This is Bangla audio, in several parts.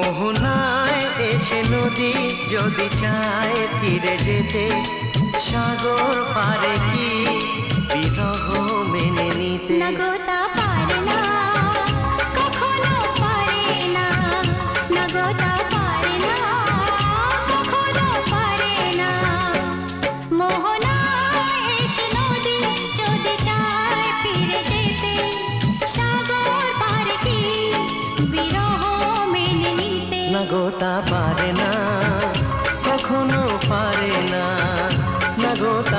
মোহনায় এসে নদী যদি চায় ফিরে যেতে, সাগর পারে কি বিরহ মেনে নিতে? নগতা পারে না, কখনো পারে না নগতা পারে না। নগতা পারে না কখনো পারে না। নগতা পারে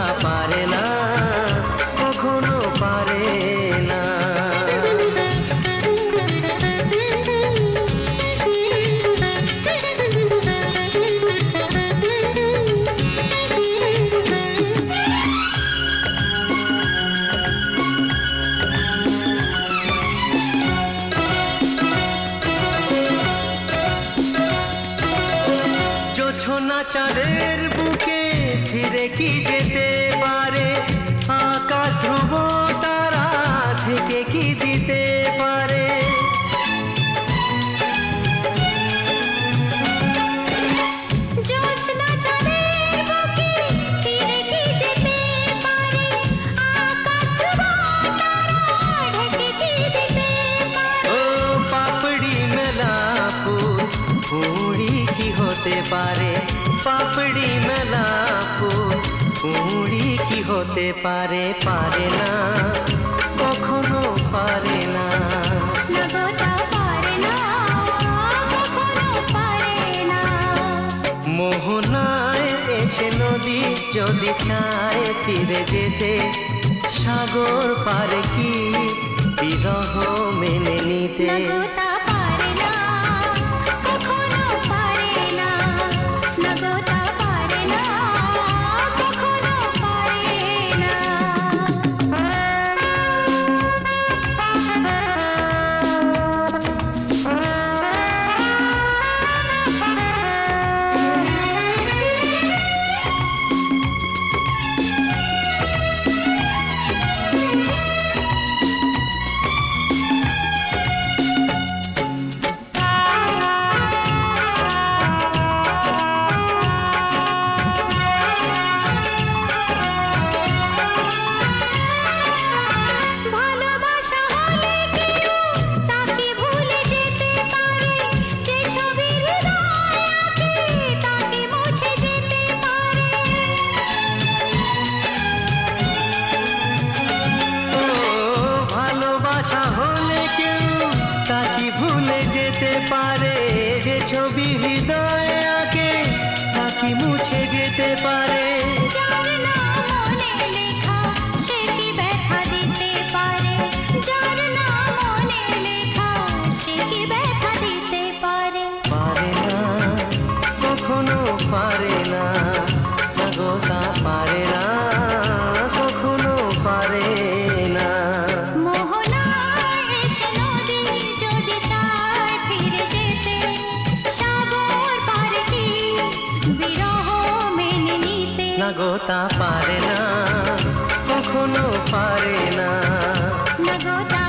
জোছনা চাঁদের বুকে ফিরে কি যেতে পারে? পারে পাপড়ি মেলা ফুল কুড়ি কি হতে পারে পারে না কখনো পারে না। পারে না কখনো পারে না। মোহনায় এসে নদী যদি চায় ফিরে যেতে সাগর পারে কি বিরহ মেনে নিতে? যেতে পারে যে ছবি হৃদয়ে আগে নাকি মুছে যেতে পারে? নিতে তা পারে না কখনো পারে না। নগতা